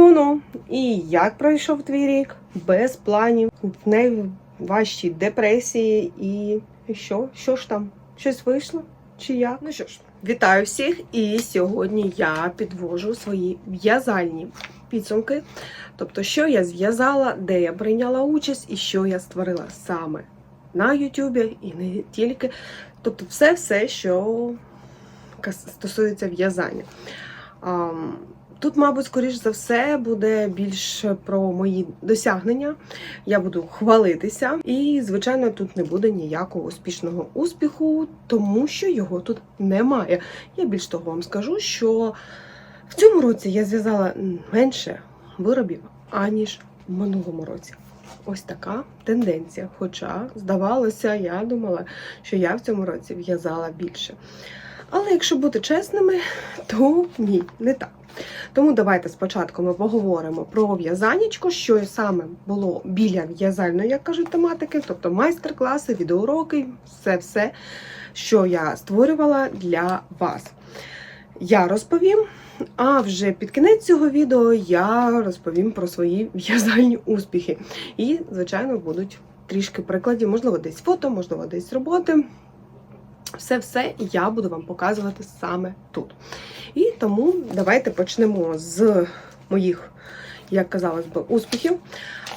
Ну ну, і як пройшов твій рік? Без планів, в найважчій депресії, і що? Що ж там? Щось вийшло? Чи як? Ну що ж, вітаю всіх! І сьогодні я підвожу свої в'язальні підсумки. Тобто, що я зв'язала, де я прийняла участь і що я створила саме на Ютубі і не тільки. Тобто, все-все, що стосується в'язання. Тут, мабуть, скоріш за все, буде більш про мої досягнення. Я буду хвалитися, і, звичайно, тут не буде ніякого успішного успіху, тому що його тут немає. Я більш того вам скажу, що в цьому році я зв'язала менше виробів, аніж в минулому році. Ось така тенденція. Хоча, здавалося, я думала, що я в цьому році в'язала більше. Але якщо бути чесними, то ні, не так. Тому давайте спочатку ми поговоримо про в'язанечко, що саме було біля в'язальної, як кажуть, тематики, тобто майстер-класи, відеоуроки, все-все, що я створювала для вас. Я розповім, а вже під кінець цього відео я розповім про свої в'язальні успіхи. І, звичайно, будуть трішки прикладів, можливо, десь фото, можливо, десь роботи. Все-все я буду вам показувати саме тут. І тому давайте почнемо з моїх, як казалось би, успіхів.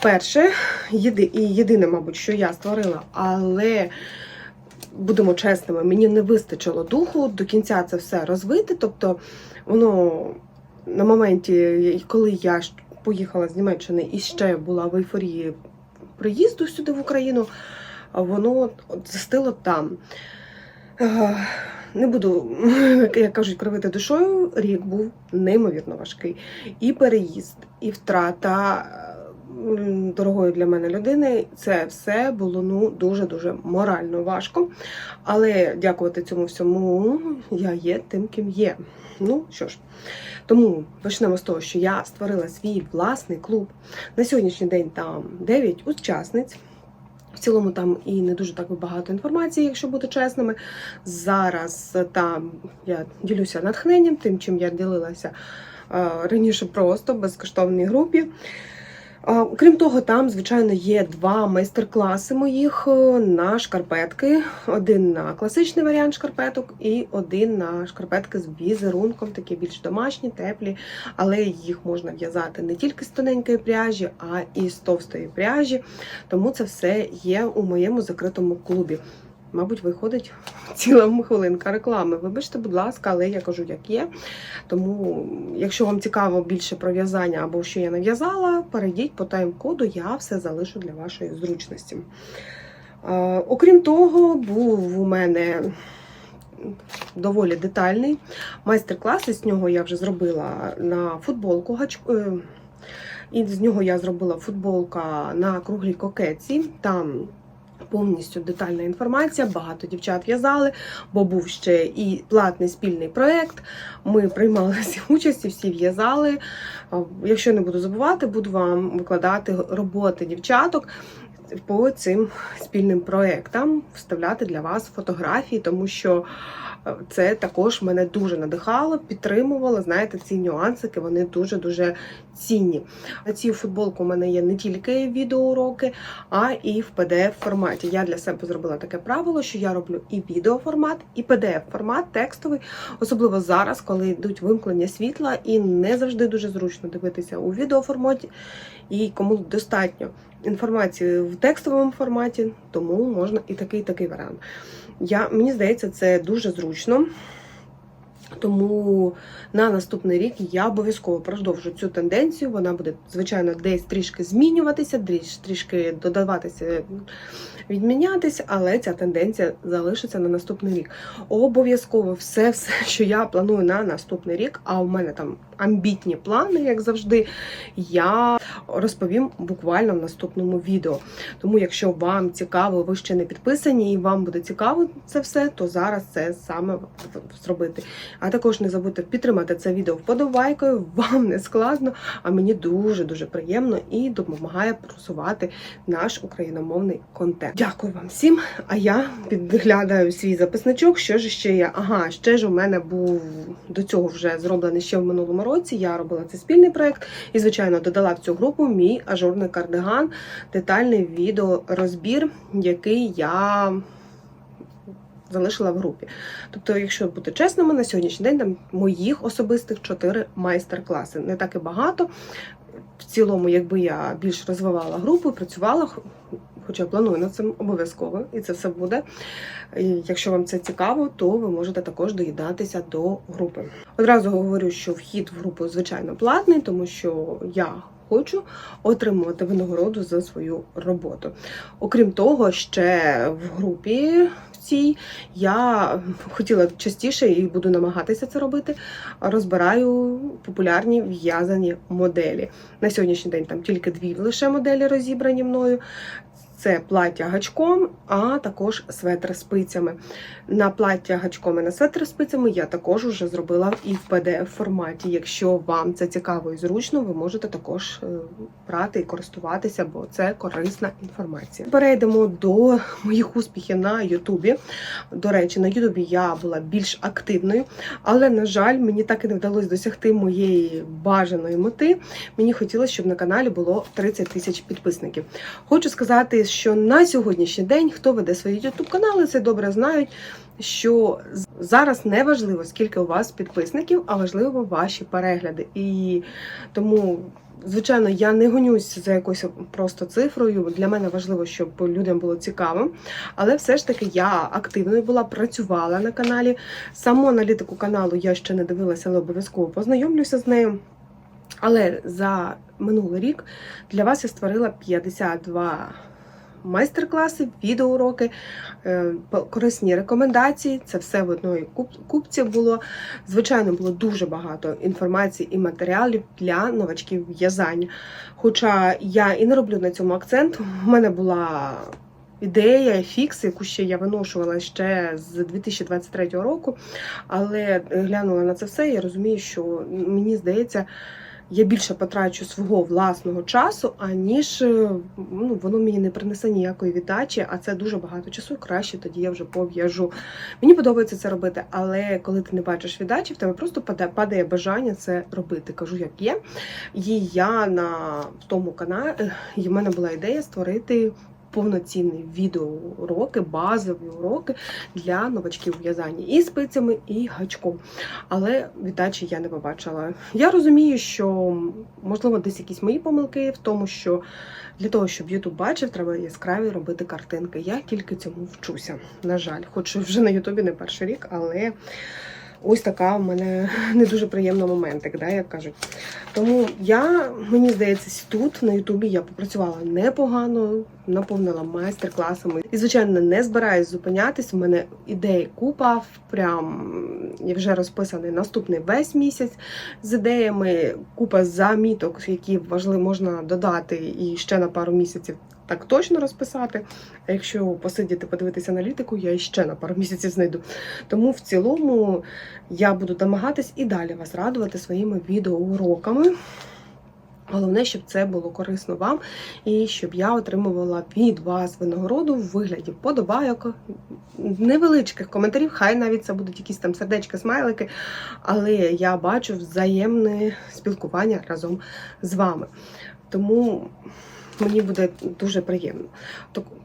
Перше, єди, і єдине, мабуть, що я створила, але будемо чесними, мені не вистачило духу до кінця це все розвити. Тобто, воно на моменті, коли я поїхала з Німеччини і ще була в ейфорії приїзду сюди в Україну, воно застило там. Не буду, як кажуть, кривити душою. Рік був неймовірно важкий. І переїзд, і втрата дорогої для мене людини. Це все було ну дуже дуже морально важко. Але дякувати цьому всьому я є тим, ким є. Ну що ж, тому почнемо з того, що я створила свій власний клуб. На сьогоднішній день там 9 учасниць. В цілому там і не дуже так багато інформації, якщо бути чесними. Зараз там я ділюся натхненням, тим, чим я ділилася е, раніше просто в безкоштовній групі. А, Окрім того, там, звичайно, є два майстер-класи моїх е, на шкарпетки. Один на класичний варіант шкарпеток і один на шкарпетки з візерунком, такі більш домашні, теплі, але їх можна в'язати не тільки з тоненької пряжі, а і з товстої пряжі. Тому це все є у моєму закритому клубі. Мабуть, виходить ціла хвилинка реклами. Вибачте, будь ласка, але я кажу, як є. Тому, якщо вам цікаво більше про в'язання або що я нав'язала, перейдіть по тайм-коду, я все залишу для вашої зручності. Окрім того, був у мене доволі детальний майстер-клас, і з нього я вже зробила на футболку е, І з нього я зробила футболка на круглій кокетці. Там повністю детальна інформація. Багато дівчат в'язали, бо був ще і платний спільний проєкт. Ми приймали всі участь, всі в'язали. Якщо не буду забувати, буду вам викладати роботи дівчаток. По цим спільним проектам вставляти для вас фотографії, тому що це також мене дуже надихало, підтримувало. Знаєте, ці нюансики вони дуже дуже цінні. На цій футболку у мене є не тільки відеоуроки, а і в pdf форматі. Я для себе зробила таке правило, що я роблю і відеоформат, і pdf формат текстовий, особливо зараз, коли йдуть вимкнення світла, і не завжди дуже зручно дивитися у відеоформаті. І кому достатньо інформації в текстовому форматі, тому можна і такий, і такий варіант. Я, мені здається, це дуже зручно. Тому на наступний рік я обов'язково продовжу цю тенденцію. Вона буде, звичайно, десь трішки змінюватися, трішки додаватися, відмінятися, але ця тенденція залишиться на наступний рік. Обов'язково все, все, що я планую на наступний рік, а у мене там амбітні плани, як завжди, я розповім буквально в наступному відео. Тому, якщо вам цікаво, ви ще не підписані і вам буде цікаво це все, то зараз це саме зробити. А також не забудьте підтримати це відео вподобайкою. Вам не складно, а мені дуже дуже приємно і допомагає просувати наш україномовний контент. Дякую вам всім. А я підглядаю свій записничок. Що ж ще є? Ага, ще ж у мене був до цього вже зроблений ще в минулому році. Році я робила цей спільний проект і, звичайно, додала в цю групу мій ажурний кардиган, детальний відеорозбір, який я залишила в групі. Тобто, якщо бути чесними, на сьогоднішній день там моїх особистих чотири майстер-класи. Не так і багато. В цілому, якби я більш розвивала групу, працювала, хоча планую над цим обов'язково, і це все буде. І якщо вам це цікаво, то ви можете також доєднатися до групи. Одразу говорю, що вхід в групу звичайно платний, тому що я хочу отримувати винагороду за свою роботу. Окрім того, ще в групі в цій я хотіла частіше і буду намагатися це робити. Розбираю популярні в'язані моделі. На сьогоднішній день там тільки дві лише моделі розібрані мною. Це плаття гачком, а також светр спицями. На плаття гачком і на светр спицями я також вже зробила і в pdf форматі. Якщо вам це цікаво і зручно, ви можете також е, брати і користуватися, бо це корисна інформація. Перейдемо до моїх успіхів на Ютубі. До речі, на Ютубі я була більш активною, але, на жаль, мені так і не вдалося досягти моєї бажаної мети. Мені хотілося, щоб на каналі було 30 тисяч підписників. Хочу сказати, що на сьогоднішній день хто веде свої youtube канали, це добре знають. Що зараз не важливо, скільки у вас підписників, а важливо ваші перегляди. І тому, звичайно, я не гонюсь за якоюсь просто цифрою. Для мене важливо, щоб людям було цікаво. Але все ж таки я активною була, працювала на каналі. Саму аналітику каналу я ще не дивилася, але обов'язково познайомлюся з нею. Але за минулий рік для вас я створила 52 майстер-класи, відеоуроки, е, корисні рекомендації. Це все в одної купці було. Звичайно, було дуже багато інформації і матеріалів для новачків в'язання. Хоча я і не роблю на цьому акцент, у мене була. Ідея, фікс, яку ще я виношувала ще з 2023 року, але глянула на це все. Я розумію, що мені здається, я більше потрачу свого власного часу, аніж ну, воно мені не принесе ніякої віддачі, а це дуже багато часу. Краще тоді я вже пов'яжу. Мені подобається це робити, але коли ти не бачиш віддачі, в тебе просто падає падає бажання це робити. Кажу, як є. І я на тому каналі в мене була ідея створити повноцінні відеоуроки, базові уроки для новачків в'язання і спицями, і гачком. Але віддачі я не побачила. Я розумію, що можливо десь якісь мої помилки в тому, що для того, щоб Ютуб бачив, треба яскраві робити картинки. Я тільки цьому вчуся. На жаль, хоч вже на Ютубі не перший рік, але. Ось така у мене не дуже приємна моментик, да, як кажуть. Тому я, мені здається, тут на Ютубі я попрацювала непогано, наповнила майстер-класами. І, звичайно, не збираюсь зупинятись. У мене ідей купа, прям вже розписаний наступний весь місяць з ідеями, купа заміток, які важливо можна додати і ще на пару місяців так точно розписати. А якщо посидіти, подивитися аналітику, я ще на пару місяців знайду. Тому в цілому я буду намагатись і далі вас радувати своїми відеоуроками. Головне, щоб це було корисно вам, і щоб я отримувала від вас винагороду в вигляді подобайок, невеличких коментарів, хай навіть це будуть якісь там сердечки, смайлики, але я бачу взаємне спілкування разом з вами. Тому мені буде дуже приємно.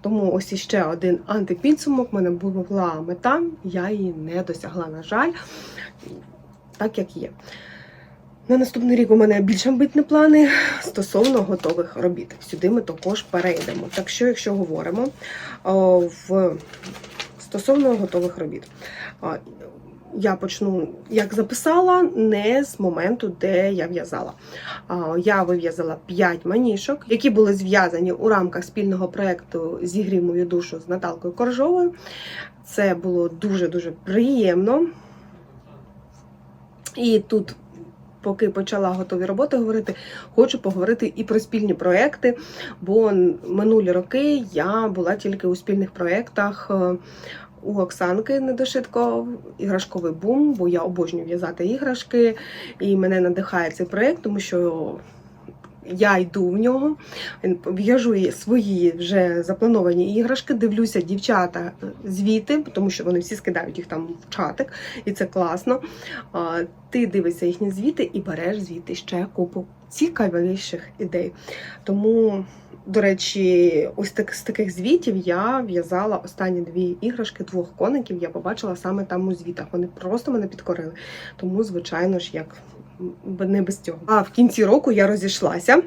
Тому ось іще один антипідсумок. У мене була мета, я її не досягла, на жаль, так як є. На наступний рік у мене більш амбітні плани стосовно готових робіт. Сюди ми також перейдемо. Так що, якщо говоримо в стосовно готових робіт, я почну, як записала, не з моменту, де я в'язала. Я вив'язала 5 манішок, які були зв'язані у рамках спільного проєкту Зігрів мою душу з Наталкою Коржовою. Це було дуже-дуже приємно. І тут, поки почала готові роботи говорити, хочу поговорити і про спільні проекти, бо минулі роки я була тільки у спільних проєктах е, у Оксанки недошитко іграшковий бум, бо я обожнюю в'язати іграшки, і мене надихає цей проєкт, тому що я йду в нього, в'яжу свої вже заплановані іграшки, дивлюся дівчата звіти, тому що вони всі скидають їх там в чатик, і це класно. Ти дивишся їхні звіти і береш звідти ще купу цікавіших ідей. Тому, до речі, ось так з таких звітів я в'язала останні дві іграшки двох коників. Я побачила саме там у звітах. Вони просто мене підкорили. Тому, звичайно ж, як не без цього. А в кінці року я розійшлася.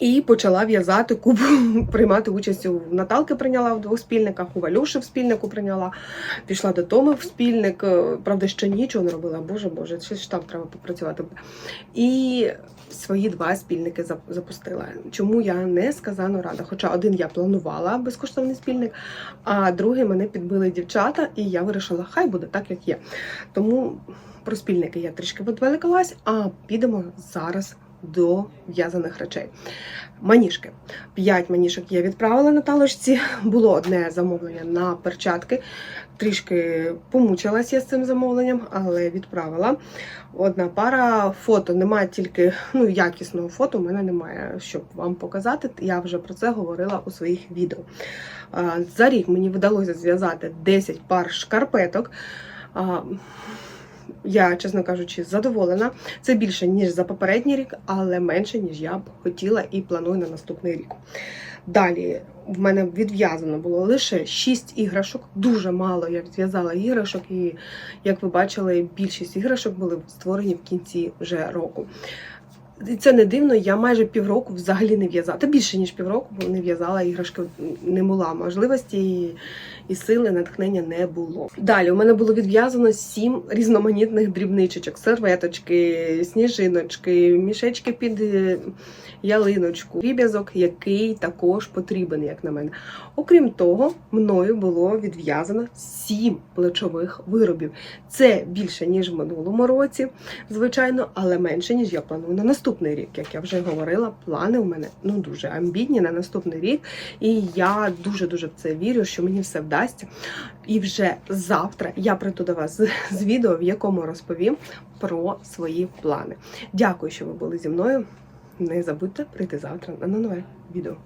І почала в'язати кубу, приймати участь у Наталки прийняла в двох спільниках, у Валюші в спільнику прийняла, пішла до Томи в спільник. е, Правда, ще нічого не робила. Боже Боже, ще ж там треба попрацювати. І свої два спільники запустила. Чому я не сказано рада? Хоча один я планувала безкоштовний спільник, а другий мене підбили дівчата, і я вирішила, хай буде так, як є. Тому про спільники я трішки відвеликалась, а підемо зараз до в'язаних речей. Маніжки. П'ять маніжок я відправила Наталочці. Було одне замовлення на перчатки. Трішки помучилась я з цим замовленням, але відправила. Одна пара фото. Немає тільки ну, якісного фото, у мене немає, щоб вам показати. Я вже про це говорила у своїх відео. За рік мені вдалося зв'язати 10 пар шкарпеток. Я, чесно кажучи, задоволена. Це більше, ніж за попередній рік, але менше, ніж я б хотіла і планую на наступний рік. Далі в мене відв'язано було лише 6 іграшок. Дуже мало я зв'язала іграшок, і як ви бачили, більшість іграшок були створені в кінці вже року. І це не дивно, я майже півроку взагалі не в'язала. Та більше ніж півроку, бо не в'язала іграшки, не була можливості і, сили, натхнення не було. Далі у мене було відв'язано сім різноманітних дрібничечок: серветочки, сніжиночки, мішечки під е, ялиночку, ріб'язок, який також потрібен, як на мене. Окрім того, мною було відв'язано сім плечових виробів. Це більше ніж в минулому році, звичайно, але менше ніж я планую на наступний рік. Як я вже говорила, плани у мене ну дуже амбітні на наступний рік. І я дуже дуже в це вірю, що мені все вдасться. І вже завтра я прийду до вас з відео, в якому розповім про свої плани. Дякую, що ви були зі мною. Не забудьте прийти завтра на нове відео.